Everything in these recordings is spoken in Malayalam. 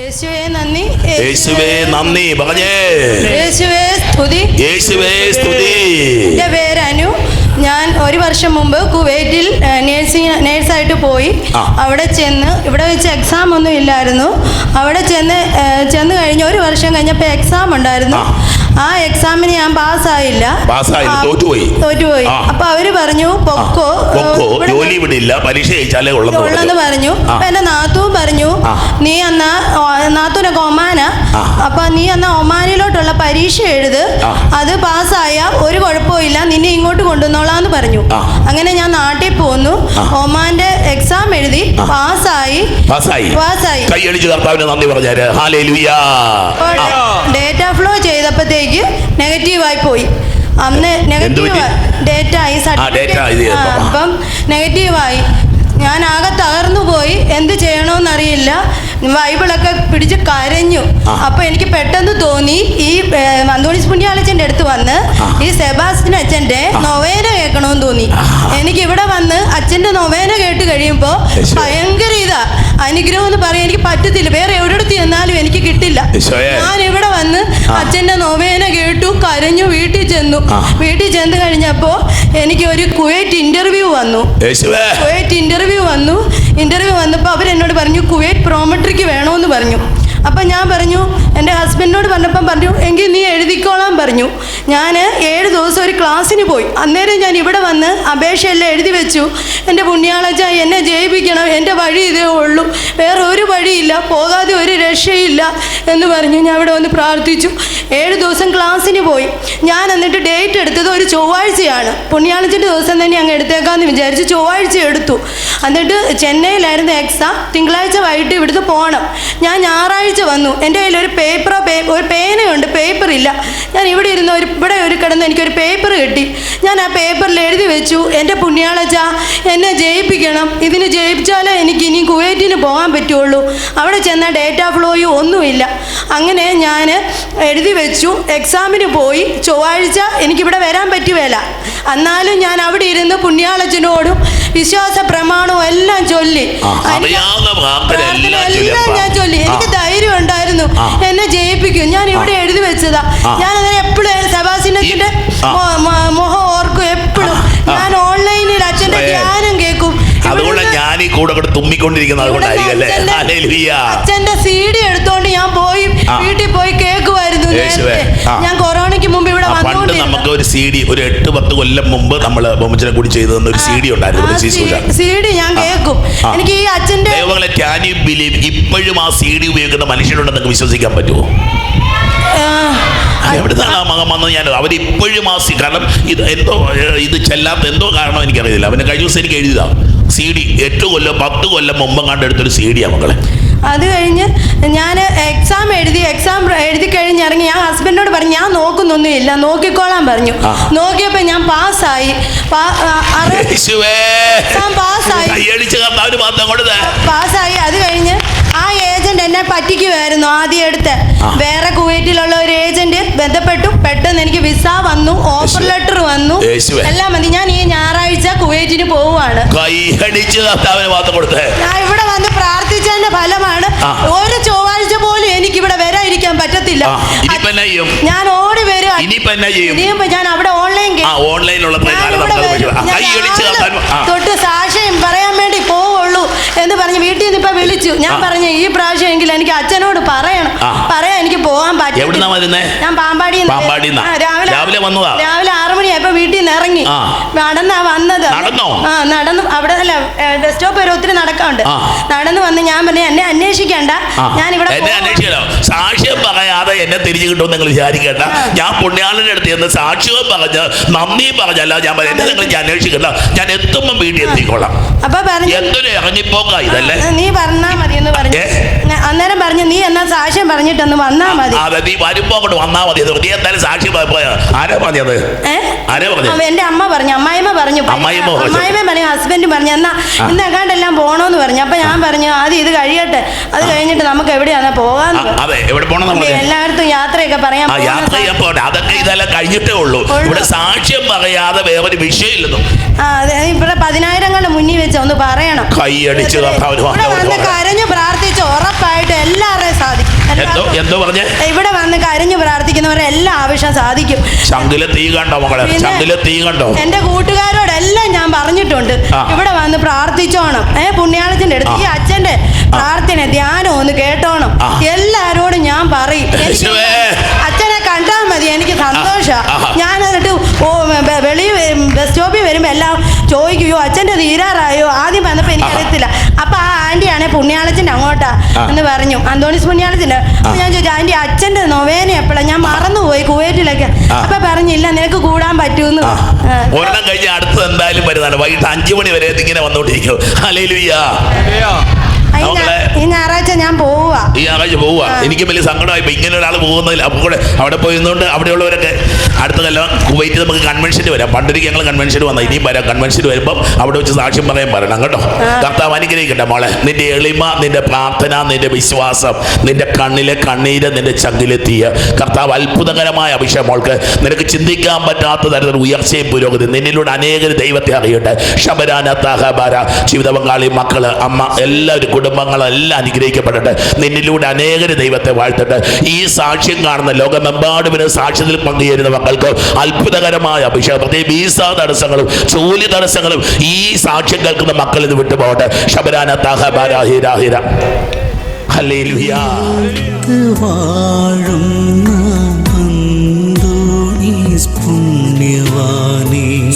യേശുവേ നന്ദി. യേശുവേ നന്ദി. പറഞ്ഞേ. യേശുവേ സ്തുതി. യേശുവേ സ്തുതി. എന്റെ പേര് അനു. ഞാൻ ഒരു വർഷം മുമ്പ് കുവൈറ്റിൽ നേഴ്സിംഗ് നേഴ്സായിട്ട് പോയി. അവിടെ ചെന്ന് ഇവിടെ വെച്ച് എക്സാം ഒന്നും ഇല്ലായിരുന്നു. അവിടെ ചെന്ന് ചെന്ന് കഴിഞ്ഞ് ഒരു വർഷം കഴിഞ്ഞപ്പോൾ എക്സാം ഉണ്ടായിരുന്നു. ആ. എക്സാമിന് ഞാൻ പാസ്സായില്ല. തോറ്റുപോയി. തോറ്റുപോയി. അപ്പൊ അവർ പറഞ്ഞു പൊക്കോ? ജോലി വിടില്ല പരീക്ഷ ജയിച്ചാലേ ഉള്ളെന്ന് പറഞ്ഞു. എന്റെ നാത്തു പറഞ്ഞു നീ എന്നാ നാത്തൂനൊക്കെ ഒമാന. അപ്പൊ നീ എന്നാ ഒമാനിലോട്ടുള്ള പരീക്ഷ എഴുത്. അത് പാസ്സായ ഒരു കുഴപ്പമില്ല നിന്നെ ഇങ്ങോട്ട് കൊണ്ടുവന്നോളാന്ന് പറഞ്ഞു. അങ്ങനെ ഞാൻ നാട്ടിൽ പോന്നു. ഒമാന്റെ എക്സാം എഴുതി പാസ്സായി. പാസ്സായി. പാസ്സായി. കൈ കൈയടിച്ച് കർത്താവിന് നന്ദി പറഞ്ഞാൽ ഡേറ്റ ഫ്ലോ ചെയ്തപ്പോഴത്തേക്ക് നെഗറ്റീവായി പോയി. അന്ന് നെഗറ്റീവ്? ഡേറ്റ ആയി. അപ്പം നെഗറ്റീവായി ഞാൻ ആകെ തകർന്നു പോയി. എന്ത് ചെയ്യണമെന്നറിയില്ല ബൈബിളൊക്കെ പിടിച്ച് കരഞ്ഞു. അപ്പൊ എനിക്ക് പെട്ടെന്ന് തോന്നി ഈ ഏ, പുണ്യാളച്ചന്റെ അടുത്ത് വന്ന് ഈ സെബാസ്റ്റിൻ അച്ഛന്റെ നൊവേന കേൾക്കണമെന്ന് തോന്നി. എനിക്ക് ഇവിടെ വന്ന് അച്ഛന്റെ നൊവേന കേട്ട് കഴിയുമ്പോൾ ഭയങ്കര ഇതാ. അനുഗ്രഹം എന്ന് പറയാൻ എനിക്ക് പറ്റത്തില്ല. വേറെ എവിടെടുത്ത് ചെന്നാലും എനിക്ക് കിട്ടില്ല. ഞാൻ ഇവിടെ വന്ന് അച്ഛന്റെ നൊവേന കേട്ടു കരഞ്ഞു വീട്ടിൽ ചെന്നു. വീട്ടിൽ ചെന്ന് കഴിഞ്ഞപ്പോ എനിക്ക് ഒരു കുവൈറ്റ് ഇന്റർവ്യൂ വന്നു. കുവൈറ്റ് ഇന്റർവ്യൂ വന്നു. ഇന്റർവ്യൂ വന്നപ്പോൾ അവർ എന്നോട് പറഞ്ഞു കുവൈറ്റ് പ്രോമെട്രിക്ക് വേണമെന്ന് പറഞ്ഞു. അപ്പം ഞാൻ പറഞ്ഞു ഹസ്ബൻഡിനോട് പറഞ്ഞപ്പം പറഞ്ഞു എങ്കിൽ നീ എഴുതിക്കോളാൻ പറഞ്ഞു. ഞാൻ ഏഴ് ദിവസം ഒരു ക്ലാസ്സിന് പോയി. അന്നേരം ഞാൻ ഇവിടെ വന്ന് അപേക്ഷയെല്ലാം എഴുതി വെച്ചു. എന്റെ പുണ്യാളച്ച എന്നെ ജയിപ്പിക്കണം എന്റെ വഴി ഇതേ ഉള്ളൂ. വേറെ ഒരു വഴിയില്ല പോകാതെ ഒരു രക്ഷയില്ല എന്ന് പറഞ്ഞു ഞാൻ ഇവിടെ വന്ന് പ്രാർത്ഥിച്ചു. ഏഴ് ദിവസം ക്ലാസ്സിന് പോയി. ഞാൻ എന്നിട്ട് ഡേറ്റ് എടുത്തത് ഒരു ചൊവ്വാഴ്ചയാണ്. പുണ്യാളച്ചന്റെ ദിവസം തന്നെ അങ്ങ് എടുത്തേക്കാമെന്ന് വിചാരിച്ചു ചൊവ്വാഴ്ച എടുത്തു. എന്നിട്ട് ചെന്നൈയിലായിരുന്നു എക്സാം തിങ്കളാഴ്ച വൈകിട്ട് ഇവിടുത്തെ പോകണം ഞാൻ ഞായറാഴ്ച വന്നു. എന്റെ കയ്യിൽ ഒരു പേപ്പറോ പേ ഒരു പേനയുണ്ട്. പേപ്പർ ഇല്ല. ഞാൻ ഇവിടെ ഇരുന്ന് ഒരു ഇവിടെ ഒരു കിടന്ന് എനിക്കൊരു പേപ്പർ കിട്ടി. ഞാൻ ആ പേപ്പറിൽ എഴുതി വെച്ചു. എന്റെ പുണ്യാളച്ച എന്നെ ജയിപ്പിക്കണം. ഇതിന് ജയിപ്പിച്ചാലേ എനിക്ക് ഇനി കുവൈറ്റിന് പോകാൻ പറ്റുള്ളൂ. അവിടെ ചെന്ന ഡേറ്റ ഫ്ലോയും ഒന്നുമില്ല. അങ്ങനെ ഞാൻ എഴുതി വെച്ചു. എക്സാമിന് പോയി. ചൊവ്വാഴ്ച എനിക്കിവിടെ വരാൻ പറ്റുകയില്ല എന്നാലും ഞാൻ അവിടെ ഇരുന്ന് പുണ്യാളച്ചനോടും വിശ്വാസ പ്രമാണവും എല്ലാം ചൊല്ലി. പ്രാർത്ഥന എല്ലാം ഞാൻ ചൊല്ലി. ഞാൻ എനിക്ക്. ധൈര്യം ഉണ്ടായിരുന്നു. എന്നെ ജയിപ്പിക്കും. ഞാൻ ഇവിടെ എഴുതി വെച്ചതാ. ഞാൻ അങ്ങനെ എപ്പോഴും സെബാസിനത്തിന്റെ. മുഖം ഓർക്കും എപ്പോഴും ഞാൻ ഓൺലൈനിൽ അച്ഛന്റെ ധ്യാനം കേൾക്കും. അതുകൊണ്ട് ഞാൻ ഈ കൂടെ കൂടെ തുമ്മിക്കൊണ്ടിരിക്കുന്നത് അതുകൊണ്ടായിരിക്കും അല്ലേ? അച്ഛന്റെ- സീഡി അച്ഛന്റെ സി ഡി എടുത്തോണ്ട് ഞാൻ പോയി വീട്ടിൽ പോയി യേശുവേ. ഞാൻ കൊറോണയ്ക്ക് മുമ്പ് ഇവിടെ പണ്ട് നമുക്ക് ഒരു സി ഡി ഒരു എട്ട് പത്ത് കൊല്ലം മുമ്പ് നമ്മൾ ബൊമ്മച്ചനെ കൂടി ചെയ്തു തന്ന ഒരു സി ഡി ഉണ്ടായിരുന്നു സി ഡി ഞാൻ കേൾക്കും. എനിക്ക് ഈ അച്ഛന്റെ ദൈവങ്ങളെ ക്യാൻ യു ബിലീവ്? ഇപ്പോഴും ആ സി ഡി ഉപയോഗിക്കുന്ന മനുഷ്യരുണ്ടെന്ന് നിങ്ങൾക്ക് വിശ്വസിക്കാൻ പറ്റുമോ? എവിടുന്നാണ് ആ മകൻ വന്നത് ഞാൻ അവരിപ്പോഴും ആ സി കാരണം ഇത് എന്തോ ഇത് ചെല്ലാത്ത എന്തോ കാരണം എനിക്കറിയില്ല അവന് കഴിഞ്ഞ ദിവസം എനിക്ക് എഴുതിയതാണ് സി ഡി എട്ട് കൊല്ലം പത്ത് കൊല്ലം മുമ്പ് കണ്ടെടുത്തൊരു സി ഡിയാണ് മക്കളെ അത് കഴിഞ്ഞ് ഞാൻ എക്സാം എഴുതി എക്സാം എഴുതി കഴിഞ്ഞ് ഇറങ്ങി ഞാൻ ഹസ്ബൻഡിനോട് പറഞ്ഞു ഞാൻ നോക്കുന്നൊന്നുമില്ല നോക്കിക്കോളാൻ പറഞ്ഞു. നോക്കിയപ്പോൾ ഞാൻ പാസ്സായി. പാസ്സായി. അത് കഴിഞ്ഞ് ആ ഏജന്റ് എന്നെ പറ്റിക്കുമായിരുന്നു ആദ്യം എടുത്ത്. വേറെ കുവൈറ്റിലുള്ള ഒരു ഏജന്റ് ബന്ധപ്പെട്ടു. പെട്ടെന്ന് എനിക്ക് വിസ വന്നു ഓഫർ ലെറ്റർ വന്നു. എല്ലാം മതി. ഞാൻ ഈ ഞായറാഴ്ച കുവൈറ്റിന് പോവുകയാണ് ഞാൻ ഇവിടെ വന്ന് പ്രാർത്ഥിച്ചതിന്റെ ഫലമാണ്. ഒരു ചൊവ്വാഴ്ച പോലും എനിക്ക് ഇവിടെ വരാതിരിക്കാൻ പറ്റത്തില്ല. ഞാൻ ഓടി വരും ഇനിയിപ്പോ ഞാൻ അവിടെ ഓൺലൈൻ തൊട്ട് സാക്ഷ്യം കാലം നമുക്കത് പറ്റും ആ, കൈയടിച്ച് കർത്താവിന് ആ തൊട്ട് സാക്ഷ്യം പറയാൻ വേണ്ടി പോവുള്ളൂ എന്ന് പറഞ്ഞ് വീട്ടിൽ നിന്ന് ഇപ്പൊ വിളിച്ചു. ഞാൻ. പറഞ്ഞു ഈ പ്രാവശ്യം എങ്കിലും എനിക്ക് അച്ഛനോട് പറയണം. പറയാം പറയാൻ എനിക്ക് പോകാൻ പറ്റും എവിടുന്നാ വരുന്നേ? ഞാൻ പാമ്പാടി? രാവിലെ വന്നതാ? രാവിലെ ആറു മണിയായപ്പോ വീട്ടിൽ നിന്ന് ഇറങ്ങി. നടന്നാ വന്നത്. നടന്നോ? ആ നടന്നു അവിടെ അല്ല ബസ് സ്റ്റോപ്പ് വരെ ഒത്തിരി നടക്കാണ്ട് നടന്നു വന്ന് ഞാൻ പറഞ്ഞു എന്നെ അന്വേഷിക്കണ്ട. ഞാൻ ഇവിടെ സാക്ഷ്യം പറയാതെ എന്നെ തിരിച്ചു കിട്ടുമെന്ന് നിങ്ങൾ വിചാരിക്കേണ്ട. ഞാൻ പുണ്യാളിന്റെ അടുത്ത് ചെന്ന് സാക്ഷ്യവും പറഞ്ഞ് നന്ദി പറഞ്ഞല്ല ഞാൻ പറഞ്ഞു എന്നെ നിങ്ങൾ അന്വേഷിക്കണ്ട. ഞാൻ എത്തുമ്പോൾ വീട്ടിൽ എത്തിക്കോളാം. അപ്പൊ എന്തൊരു ഇറങ്ങിപ്പോക്ക ഇതല്ലേ? നീ പറഞ്ഞാ മതി എന്ന് പറഞ്ഞു അന്നേരം പറഞ്ഞു നീ എന്നാ സാക്ഷ്യം പറഞ്ഞിട്ടൊന്ന് വന്നാ മതി. അതെ നീ വരുമ്പോ അങ്ങോട്ട് വന്നാ മതി. അത് നീ എന്തായാലും സാക്ഷി പോയ. ആരാ പറഞ്ഞത്? ഏ? എന്റെ അമ്മ പറഞ്ഞു അമ്മായിമ്മ പറഞ്ഞു. അമ്മായിമ്മ പറഞ്ഞു. ഹസ്ബൻഡ് പറഞ്ഞു എന്നാ ഇന്ന് എങ്ങാണ്ടെല്ലാം പോണോന്ന് പറഞ്ഞു. അപ്പൊ ഞാൻ പറഞ്ഞു ആദ്യം ഇത് കഴിയട്ടെ. അത് കഴിഞ്ഞിട്ട് നമുക്ക് എവിടെയാന്നാ പോകാൻ അതെ എല്ലായിടത്തും യാത്രയൊക്കെ പറയാൻ യാത്ര ചെയ്യാൻ അതൊക്കെ ഇതെല്ലാം കഴിഞ്ഞിട്ടേ ഉള്ളൂ. ഇവിടെ സാക്ഷ്യം പറയാതെ വേറൊരു വിഷയമില്ലെന്നും. അതെ ഇവിടെ പതിനായിരം കണ്ട് മുന്നിൽ വെച്ച് ഒന്ന് പറയണം. കൈയടിച്ച്. കരഞ്ഞു പ്രാർത്ഥിച്ച് ഉറപ്പായിട്ട് എല്ലാവരുടെയും എന്തോ എന്തോ പറഞ്ഞേ? ഇവിടെ വന്ന് കരഞ്ഞു പ്രാർത്ഥിക്കുന്നവരെ എല്ലാ ആവശ്യം സാധിക്കും. ചങ്കിലെ തീ കണ്ടോ മകളെ തീ കണ്ടോ? എന്റെ കൂട്ടുകാരോടെല്ലാം ഞാൻ പറഞ്ഞിട്ടുണ്ട്. ഇവിടെ വന്ന് പ്രാർത്ഥിച്ചോണം. ഏ പുണ്യാളത്തിന്റെ അടുത്ത് ഈ അച്ഛന്റെ പ്രാർത്ഥന ധ്യാനം ഒന്ന് കേട്ടോണം. എല്ലാരോടും ഞാൻ പറയും. അച്ഛനെ കണ്ടാൽ മതി എനിക്ക് സന്തോഷ. ഞാൻ എന്നിട്ട് ഓ വെളിയിൽ ബസ് സ്റ്റോപ്പിൽ വരുമ്പോ എല്ലാം ചോദിക്കുകയോ അച്ഛന്റെ തീരാറായോ? ആദ്യം വന്നപ്പോ എനിക്ക് അറിയത്തില്ല അപ്പൊ ആ ആന്റിയാണെ പുണ്യാളച്ചന്റെ അങ്ങോട്ടാ ആ. എന്ന് പറഞ്ഞു. അന്തോണിസ് പുണ്യാളച്ചന്റെ അപ്പൊ ഞാൻ ചോദിച്ചു ആന്റി അച്ഛന്റെ നൊവേന എപ്പോഴാ ഞാൻ മറന്നുപോയി കുവൈറ്റിലൊക്കെ. അപ്പൊ പറഞ്ഞില്ല നിനക്ക് കൂടാൻ പറ്റൂന്ന്. ഒരെണ്ണം കഴിഞ്ഞ അടുത്ത് എന്തായാലും വരുന്നതാണ്. വൈകിട്ട് അഞ്ചു മണി വരെ ഇങ്ങനെ വന്നോണ്ടിരിക്കും ഈ ഞായറാഴ്ച ഞാൻ പോവുക. ഈ ഞായറാഴ്ച പോവുക. എനിക്ക് വലിയ സങ്കടമായി ഇപ്പൊ ഇങ്ങനെ ഒരാൾ പോകുന്നതിൽ അപ്പൊ കൂടെ അവിടെ പോയിരുന്നുകൊണ്ട് അവിടെയുള്ളവരൊക്കെ അടുത്ത കൊല്ലം കുവൈറ്റ് നമുക്ക് കൺവെൻഷന് വരാം. പണ്ടൊരിക്കൽ ഞങ്ങൾ കൺവെൻഷന് വന്ന ഇനിയും വരാം. കൺവെൻഷന് വരുമ്പോൾ അവിടെ വെച്ച് സാക്ഷ്യം പറയാൻ പറയണം കേട്ടോ? കർത്താവ് അനുഗ്രഹിക്കട്ടെ മോളെ. നിന്റെ എളിമ നിന്റെ പ്രാർത്ഥന നിന്റെ വിശ്വാസം നിന്റെ കണ്ണിലെ കണ്ണീര് നിന്റെ ചങ്കിലെത്തിയ കർത്താവ് അത്ഭുതകരമായ അഭിഷേകം മോൾക്ക്. നിനക്ക് ചിന്തിക്കാൻ പറ്റാത്ത തരത്തിൽ ഉയർച്ചയും പുരോഗതി നിന്നിലൂടെ അനേകർ ദൈവത്തെ അറിയട്ടെ. ശബരാന തഹബാര ജീവിത പങ്കാളി മക്കൾ അമ്മ എല്ലാവരും കുടുംബങ്ങളെല്ലാം അനുഗ്രഹിക്കപ്പെടട്ടെ. നിന്നിലൂടെ അനേകം ദൈവത്തെ വാഴ്ത്തട്ടെ. ഈ സാക്ഷ്യം കാണുന്ന ലോകമെമ്പാടുമിന് സാക്ഷ്യത്തിൽ പങ്കുചേരുന്ന മക്കൾക്ക് അത്ഭുതകരമായ അഭിഷേകം. പ്രത്യേകം വീസ തടസ്സങ്ങളും ജോലി തടസ്സങ്ങളും ഈ സാക്ഷ്യം കേൾക്കുന്ന മക്കൾ ഇത് വിട്ടുപോകട്ടെ. ശബരാന തഹബാര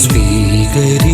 സ്വീകരി